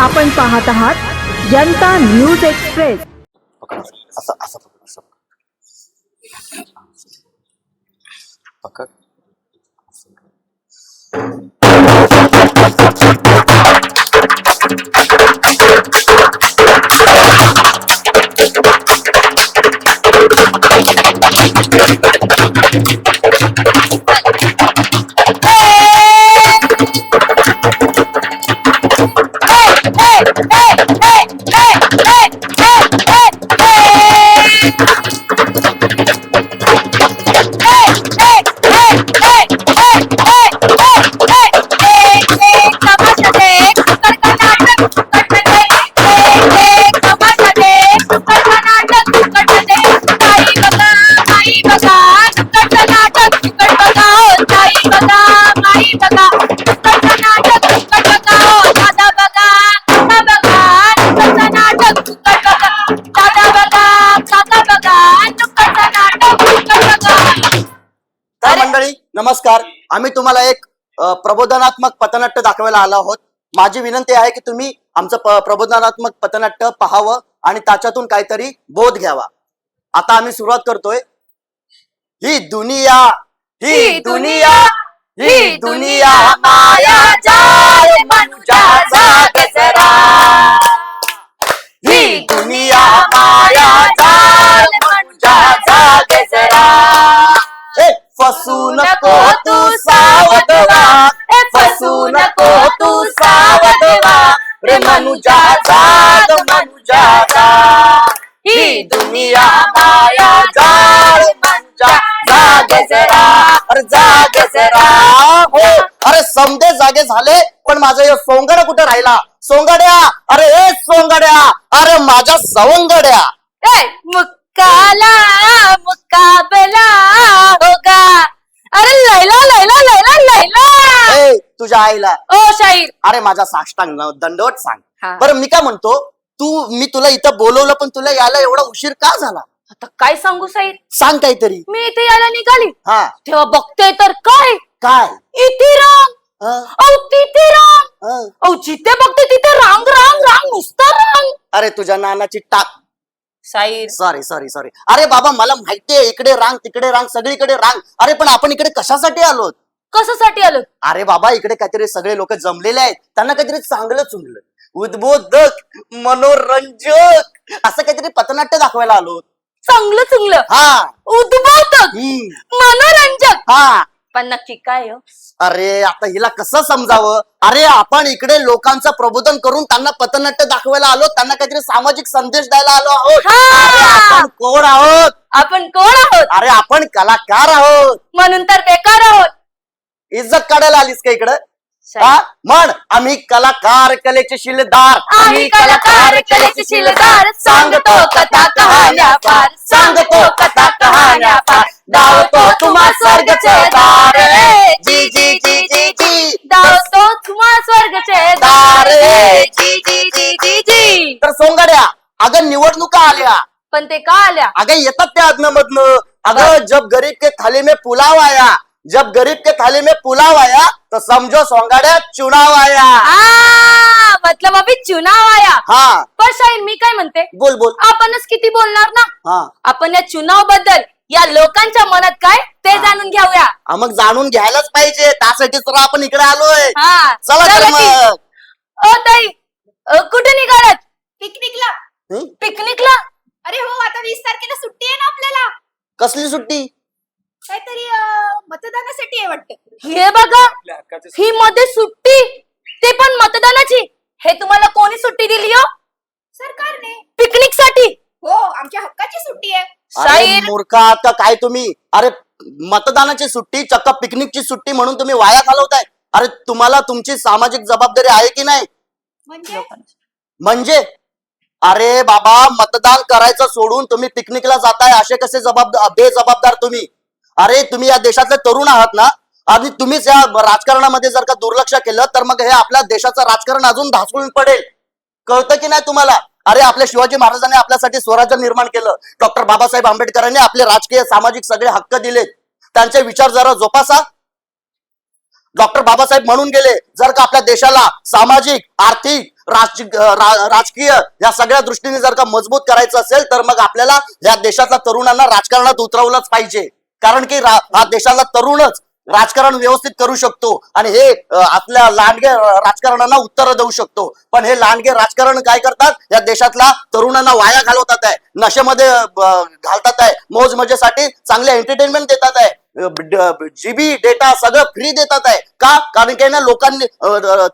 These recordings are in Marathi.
आपण पाहत आहात जनता न्यूज एक्सप्रेस. पकड असं असं पकड असं पकड. आम्ही तुम्हाला एक प्रबोधनात्मक पथनाट्य दाखवायला आलो आहोत. माझी विनंती आहे की तुम्ही आमचं प्रबोधनात्मक पथनाट्य पाहावं आणि त्याच्यातून काहीतरी बोध घ्यावा. आता आम्ही सुरुवात करतोय. ही दुनिया ही दुनिया ही दुनिया माया जाल मनुजाचा गजरा ही दुनिया रे मनुजा जाग मनुजा ही दुनिया माया जाल मनुजा जाग जरा अरे जाग जरा. हो अरे समदे जागे झाले पण माझं हे सोंगड कुठे राहिला? सोंगड्या अरे हे सोंगड्या अरे माझ्या सवंगड्या. मुक्काला मुकाबला होगा. अरे लैला लैला लैला लैला. ए तुझ्या आईला. ओ शाहीर अरे माझा साष्टांग न दंडवट सांग. हा. बरं मी काय म्हणतो तू मी तुला इथं बोलवलं पण तुला यायला एवढा उशीर का झाला? आता काय सांगू शाहीर सांग काहीतरी. मी इथे यायला निघाली. हा. तेव्हा बघते तर काय? काय? इथे रांग हं? औ तिथे रांग हं? औ जिथे बघते तिथे रांग रांग रांग नुसतं रांग अरे तुझ्या नानाची टाक. शाहीर सॉरी सॉरी सॉरी अरे बाबा मला माहितीये इकडे रांग तिकडे रांग सगळीकडे रांग. अरे पण आपण इकडे कशासाठी आलोत? कशासाठी आलो? अरे बाबा इकडे काहीतरी सगळे लोक जमलेले आहेत. त्यांना काहीतरी चांगलं चुनलं. उद्बोधक मनोरंजक असं काहीतरी पथनाट्य दाखवायला आलो. चांगलं चुंगलं हा. उद्बोधक हम्म, मनोरंजक. हा. पण नक्की काय हो? अरे आता हिला कसं समजावं? अरे आपण इकडे लोकांचं प्रबोधन करून त्यांना पथनाट्य दाखवायला आलो. त्यांना काहीतरी सामाजिक संदेश द्यायला आलो आहोत. हा. अरे आपण कोण आहोत? आपण कोण आहोत? अरे आपण कलाकार आहोत. म्हणून तर बेकार आहोत. इज्जत काढायला आलीस का इकडं हा म्हण आम्ही कलाकार कलेचे शिलेदार आम्ही कलाकार कलेचे शिलेदार सांगतो कथा कहाण्या फार सांगतो कथा कहाण्या फार धावतो तुम्हा स्वर्गचे दार. जी जी जी जी जी धावतो तुम्हा स्वर्गचे दार. जी जी जी जी जी तर सोंगाड्या अगं निवडणुका आल्या पण ते का आल्या अगं येतात त्या अदनमधनं अगं जब गरीब के थाली में पुलाव आया जब गरीब के थाली में पुलाव आया तो समझो सोंगाड्या चुनाव आया। आ, मतलब अभी चुनाव आया। हा। पण शाहीर मी काय म्हणते? बोल बोल। आपणच किती बोलणार ना? हा। आपण या चुनावबद्दल या लोकांच्या मनात काय ते जाणून घेऊया. हा, मग जाणून घ्यायलाच पाहिजे. त्यासाठी तर आपण इकडे आलोय. हा. चला तर चला की. मग. ओ ताई अ, कुठे निघालात? पिकनिकला. हं? पिकनिकला? अरे हो आता वीस तारखेला सुट्टी आहे ना आपल्याला. कसली सुट्टी? काहीतरी अं, मतदानासाठी आहे वाटतं. हे बघा ही मध्ये सुट्टी ते पण मतदानाची. हे तुम्हाला कोणी सुट्टी दिली हो? सरकारने. पिकनिकसाठी हो आमच्या हक्काची सुट्टी आहे. अरे शाहीर मूर्खा आता काय तुम्ही? अरे मतदानाची सुट्टी चक्क पिकनिकची सुट्टी म्हणून तुम्ही वाया घालवताय. अरे तुम्हाला तुमची सामाजिक जबाबदारी आहे की नाही? म्हणजे? म्हणजे? अरे बाबा मतदान करायचं सोडून तुम्ही पिकनिकला जाताय असे कसे जबाबदार बेजबाबदार तुम्ही? अरे तुम्ही या देशातले तरुण आहात ना? आणि तुम्हीच या राजकारणामध्ये जर का दुर्लक्ष केलं तर मग हे आपल्या देशाचं राजकारण अजून धासळून पडेल. कळतं की नाही तुम्हाला? अरे आपल्या शिवाजी महाराजांनी आपल्यासाठी स्वराज्य निर्माण केलं. डॉक्टर बाबासाहेब आंबेडकरांनी आपले राजकीय सामाजिक सगळे हक्क दिलेत. त्यांचे विचार जरा जोपासा. डॉक्टर बाबासाहेब म्हणून गेले. जर का आपल्या देशाला सामाजिक आर्थिक राजकीय या सगळ्या दृष्टीने जर का मजबूत करायचं असेल तर मग आपल्याला या देशातल्या तरुणांना राजकारणात उतरवलंच पाहिजे. कारण की हा देशाला तरुणच राजकारण व्यवस्थित करू शकतो आणि हे आपल्या लांडगे राजकारणाला उत्तर देऊ शकतो. पण हे लांडगे राजकारण काय करतात? या देशातला तरुणांना वाया घालवतात आहे. नशेमध्ये घालतात आहे. मौज मजेसाठी चांगले एंटरटेनमेंट देतात आहे. जीबी डेटा सगळं फ्री देतात आहे. का? कारण की ना लोकांनी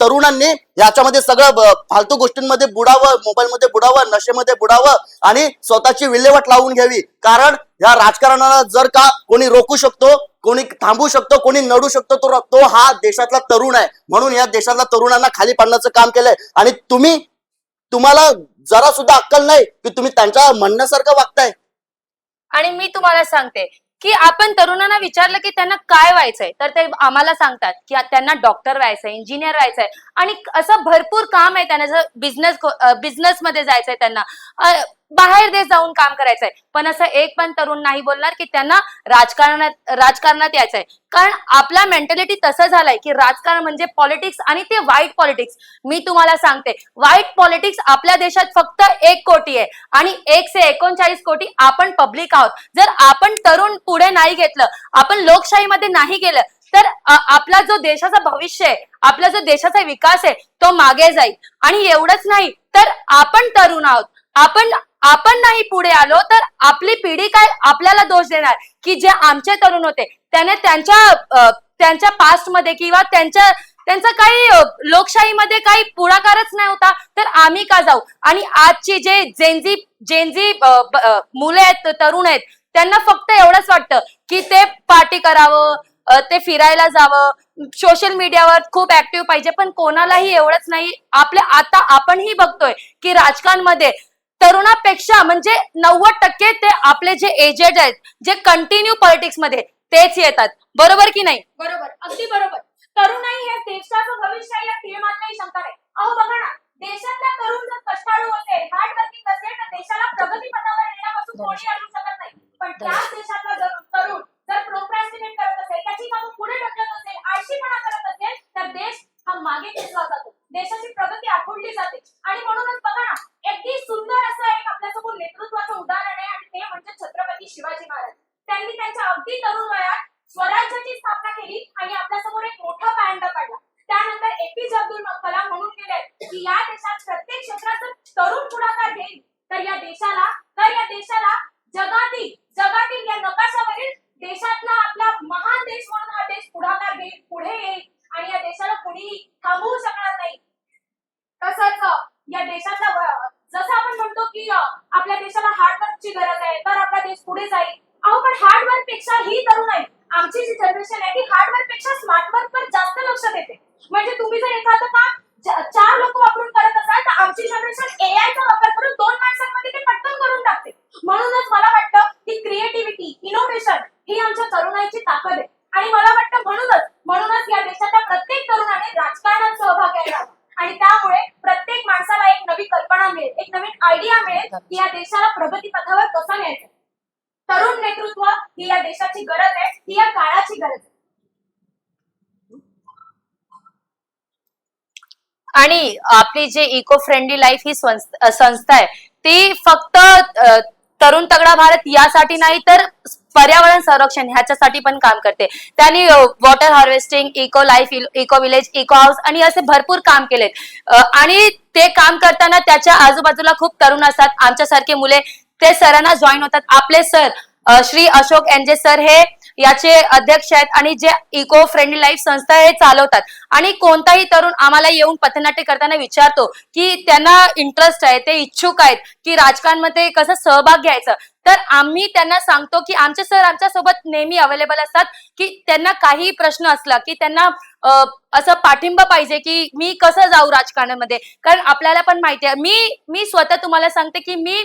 तरुणांनी याच्यामध्ये सगळं फालतू गोष्टींमध्ये बुडावं मोबाईलमध्ये बुडावं नशेमध्ये बुडावं आणि स्वतःची विल्हेवाट लावून घ्यावी. कारण या राजकारणाला जर का कोणी रोखू शकतो कोणी थांबू शकतो कोणी नडू शकतो तो तो हा देशातला तरुण आहे. म्हणून या देशातल्या तरुणांना खाली पाडण्याचं काम केलंय. आणि तुम्ही तुम्हाला जरा सुद्धा अक्कल नाही की तुम्ही त्यांच्या म्हणण्यासारखं वागताय. आणि मी तुम्हाला सांगते की आपण तरुणांना विचारलं की त्यांना काय व्हायचंय तर ते आम्हाला सांगतात की त्यांना डॉक्टर व्हायचंय इंजिनियर व्हायचंय. आणि असं भरपूर काम आहे त्यांना जर बिझनेस बिझनेस मध्ये जायचंय त्यांना. बाहेर देश जाऊन काम करायचंय. पण असं एक पण तरुण नाही बोलणार की त्यांना राजकारणात राजकारणात यायचंय. कारण आपला मेंटॅलिटी तसं झालाय की राजकारण म्हणजे पॉलिटिक्स आणि ते वाईट पॉलिटिक्स मी तुम्हाला सांगते वाईट पॉलिटिक्स आपल्या देशात फक्त एक कोटी आहे. आणि एकशे एकोणचाळीस कोटी आपण पब्लिक आहोत. जर आपण तरुण पुढे नाही घेतलं आपण लोकशाहीमध्ये नाही गेलं तर आपला जो देशाचा भविष्य आहे आपला जो देशाचा विकास आहे तो मागे जाईल. आणि एवढंच नाही तर आपण तरुण आहोत. आपण आपण नाही पुढे आलो तर आपली पिढी काय आपल्याला दोष देणार? की जे आमचे तरुण होते त्याने त्यांच्या त्यांच्या पास्टमध्ये किंवा त्यांच्या त्यांचा काही लोकशाहीमध्ये काही पुढाकारच नाही होता तर आम्ही का जाऊ? आणि आजची जे जेनजी जेनजी मुले आहेत तरुण आहेत त्यांना फक्त एवढंच वाटतं की ते पार्टी करावं ते फिरायला जावं. सोशल मीडियावर खूप ऍक्टिव्ह पाहिजे पण कोणालाही एवढंच नाही. आपल्या आता आपणही बघतोय की राजकारणमध्ये तरुणापेक्षा म्हणजे नव्वद टक्के ते आपले जे एजेड आहेत जे कंटिन्यू पॉलिटिक्समध्ये तेच येतात. बरोबर की नाही? बरोबर. अगदी बरोबर. तरुणाई हे देशाचं भविष्य आहे या तीळमात्रही शंका नाही अहो बघा ना देशातला तरुण जर कष्टाळू असेल हार्ड वर्किंग असेल तर देशाला प्रगती पथावर येण्यापासून कोणी अडवू शकत नाही पण त्याच देशातला जर तरुण जर प्रोक्रॅस्टिनेट करत असेल त्याची कामं पुढे ढकलत असेल आळशीपणा करत असेल तर देश हा मागे खेचला जातो देशाची प्रगती आखुडली जाते आणि म्हणूनच बघा ना अगदी सुंदर असं एक आपल्यासमोर नेतृत्वाचं उदाहरण आहे आणि ते म्हणजे छत्रपती शिवाजी महाराज त्यांनी त्यांच्या अगदी तरुण वयात स्वराज्याची स्थापना केली आणि आपल्यासमोर एक मोठा पायंडा काढला त्यानंतर एपीजे अब्दुल कलाम म्हणून गेले की या देशात प्रत्येक क्षेत्रात जर तरुण पुढाकार घेईल. तर या देशाला तर या देशाला जगातील जगातील या नकाशावरील देशातला आपला महान देश म्हणून हा देश पुढाकार घेईल पुढे येईल आणि या देशाला कुणीही थांबवू शकणार नाही. तसंच या देशातला जसं आपण म्हणतो की आपल्या देशाला हार्डवर्कची गरज आहे तर आपला देश पुढे जाईल. अहो हार्डवर्कपेक्षा ही तरुण आहे. आमची जी जनरेशन आहे ती हार्डवर्कपेक्षा स्मार्टवर्क वर जास्त लक्ष देते. म्हणजे तुम्ही जर एखादं काम चार लोक वापरून करत असाल तर आमची जनरेशन एआय चा वापर करून दोन माणसांमध्ये ते पटकन करून टाकते. म्हणूनच मला वाटतं की क्रिएटिव्हिटी इनोव्हेशन ही आमच्या तरुणाईची ताकद आहे. आणि मला वाटतं म्हणूनच म्हणूनच या देशाच्या प्रत्येक तरुणाने राजकारणात सहभाग घ्यायला हवा. आणि त्यामुळे प्रत्येक माणसाला एक नवी कल्पना मिळेल एक नवीन आयडिया मिळेल की या देशाला प्रगती पथावर कसं न्यायचं. तरुण नेतृत्व ही या देशाची गरज आहे ही या काळाची गरज आहे. आणि आपली जे इको फ्रेंडली लाईफ ही संस्था आहे ती फक्त तरुण तगडा भारत यासाठी नाही तर पर्यावरण संरक्षण ह्याच्यासाठी पण काम करते. त्यांनी water harvesting eco life eco village eco house आणि असे भरपूर काम केलेत. आणि ते काम करताना त्याच्या आजूबाजूला खूप तरुण असतात. आमच्यासारखे मुले ते सरांना जॉईन होतात. आपले sir Shri Ashok N J sir हे याचे अध्यक्ष आहेत आणि जे इको फ्रेंडली लाईफ संस्था हे चालवतात. आणि कोणताही तरुण आम्हाला येऊन पथनाट्य करताना विचारतो की त्यांना इंटरेस्ट आहे ते इच्छुक आहेत. की राजकारणामध्ये कसं सहभाग घ्यायचं. तर आम्ही त्यांना सांगतो की आमचे सर आमच्यासोबत नेहमी अवेलेबल असतात की त्यांना काही प्रश्न असला की त्यांना असं पाठिंबा पाहिजे की मी कसं जाऊ राजकारणामध्ये. कारण आपल्याला पण माहिती आहे मी मी स्वतः तुम्हाला सांगते की मी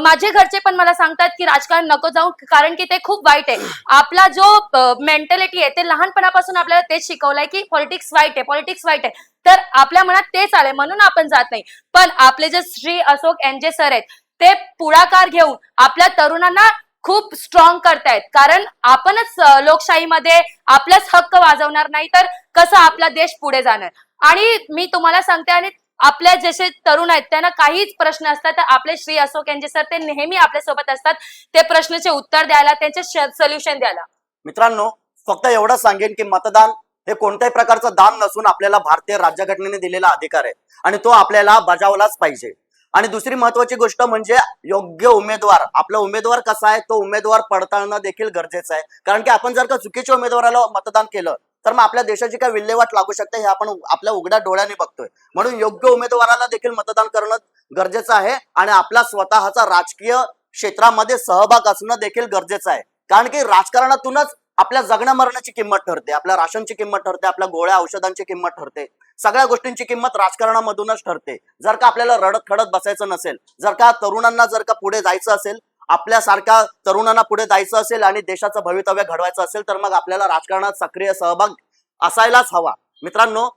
माझे घरचे पण मला सांगतात की राजकारण नको जाऊ कारण की ते खूप वाईट आहे. आपला जो मेंटॅलिटी आहे ते लहानपणापासून आपल्याला तेच शिकवलंय की पॉलिटिक्स वाईट आहे पॉलिटिक्स वाईट आहे. तर आपल्या मनात तेच आले म्हणून आपण जात नाही. पण आपले जे श्री अशोक एनजे सर आहेत ते पुढाकार घेऊन आपल्या तरुणांना खूप स्ट्रॉंग करतायत. कारण आपणच लोकशाहीमध्ये आपलाच हक्क वाजवणार नाही तर कसं आपला देश पुढे जाणार? आणि मी तुम्हाला सांगते आणि आपल्या जसे तरुण आहेत त्यांना काहीच प्रश्न असतात तर आपले श्री अशोक यांचे सर ते नेहमी आपल्यासोबत असतात. ते प्रश्नाचे उत्तर द्यायला त्यांचे सोल्युशन द्यायला. मित्रांनो फक्त एवढं सांगेन की मतदान हे कोणत्याही प्रकारचं दान नसून आपल्याला भारतीय राज्यघटनेने दिलेला अधिकार आहे. आणि तो आपल्याला बजावलाच पाहिजे. आणि दुसरी महत्वाची गोष्ट म्हणजे योग्य उमेदवार. आपला उमेदवार कसा आहे? तो उमेदवार पडताळणं देखील गरजेचं आहे. कारण की आपण जर का चुकीच्या उमेदवाराला मतदान केलं तर मग आपल्या देशाची काय विल्हेवाट लागू शकते हे आपण आपल्या उघड्या डोळ्याने बघतोय. म्हणून योग्य उमेदवाराला देखील मतदान करणं गरजेचं आहे आणि आपला स्वतःचा राजकीय क्षेत्रामध्ये सहभाग असणं देखील गरजेचं आहे. कारण की राजकारणातूनच आपल्या जगण्या मरणाची किंमत ठरते आपल्या राशनची किंमत ठरते आपल्या गोळ्या औषधांची किंमत ठरते. सगळ्या गोष्टींची किंमत राजकारणामधूनच ठरते. जर का आपल्याला रडत खडत बसायचं नसेल जर का तरुणांना जर का पुढे जायचं असेल आपल्यासारख्या तरुणांना पुढे जायचं असेल आणि देशाचं भवितव्य घडवायचं असेल तर मग आपल्याला राजकारणात सक्रिय सहभाग असायलाच हवा. मित्रांनो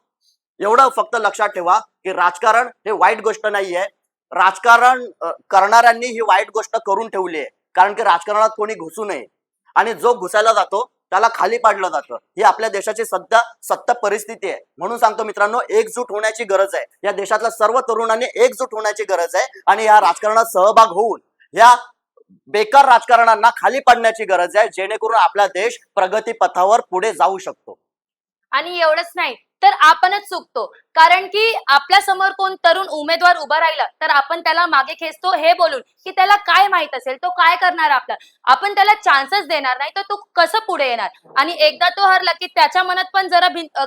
एवढं फक्त लक्षात ठेवा की राजकारण हे वाईट गोष्ट नाहीये. राजकारण करणाऱ्यांनी ही वाईट गोष्ट करून ठेवली आहे कारण की राजकारणात कोणी घुसू नये. आणि जो घुसायला जातो त्याला खाली पाडलं जातं. ही आपल्या देशाची सध्या सत्य परिस्थिती आहे. म्हणून सांगतो मित्रांनो एकजूट होण्याची गरज आहे. या देशातल्या सर्व तरुणांनी एकजूट होण्याची गरज आहे आणि या राजकारणात सहभाग होऊन या बेकार राजकारणांना खाली पाडण्याची गरज आहे जेणेकरून आपला देश प्रगती पथावर पुढे जाऊ शकतो. आणि एवढंच नाही तर आपणच चुकतो. कारण की आपल्यासमोर कोण तरुण उमेदवार उभा राहिला तर आपण त्याला मागे खेचतो हे बोलून. की त्याला काय माहीत असेल तो काय करणार आपला? आपण त्याला चान्सेस देणार नाही तर तो कसं पुढे येणार? आणि एकदा तो हरला की त्याच्या मनात पण जरा भिंत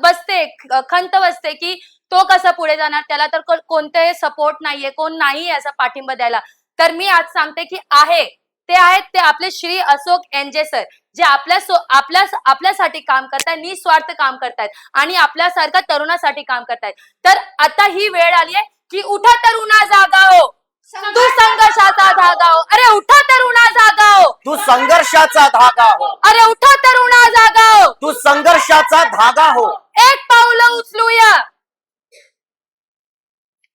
बसते खंत बसते की तो कसा पुढे जाणार? त्याला तर को- कोणतेही सपोर्ट नाहीये कोण नाहीये असा पाठिंबा द्यायला. तर मी आज सांगते की आहे. ते आहेत ते आपले श्री अशोक एनजे सर जे आपल्या सो आपल्या आपल्यासाठी काम करतायत निस्वार्थ काम करतायत आणि आपल्यासारख्या तरुणासाठी काम करतायत. तर आता ही वेळ आली आहे की उठा तरुणा जागा हो. तू संघर्षाचा धागा हो. अरे उठा तरुणा जागा हो. तू संघर्षाचा धागा हो. अरे उठा तरुणा जागा हो. तू संघर्षाचा धागा हो. एक पाऊल उचलूया.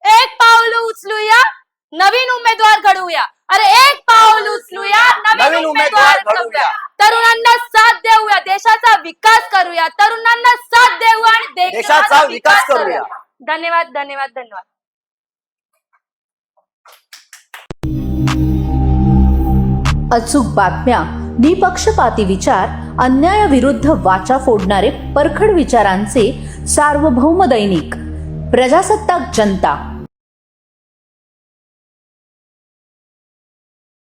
एक पाऊल उचलूया. नवीन उमेदवार घडवूया. अरे एक पाऊल उचलूया नवीन उमेदवार घडवूया तरुणांना साथ देऊया देशाचा विकास करूया. तरुणांना साथ देऊ आणि देशाचा देशाचा विकास करूया. धन्यवाद धन्यवाद धन्यवाद. अचूक बातम्या निपक्षपाती विचार अन्यायाविरुद्ध वाचा फोडणारे परखड विचारांचे सार्वभौम दैनिक प्रजासत्ताक जनता.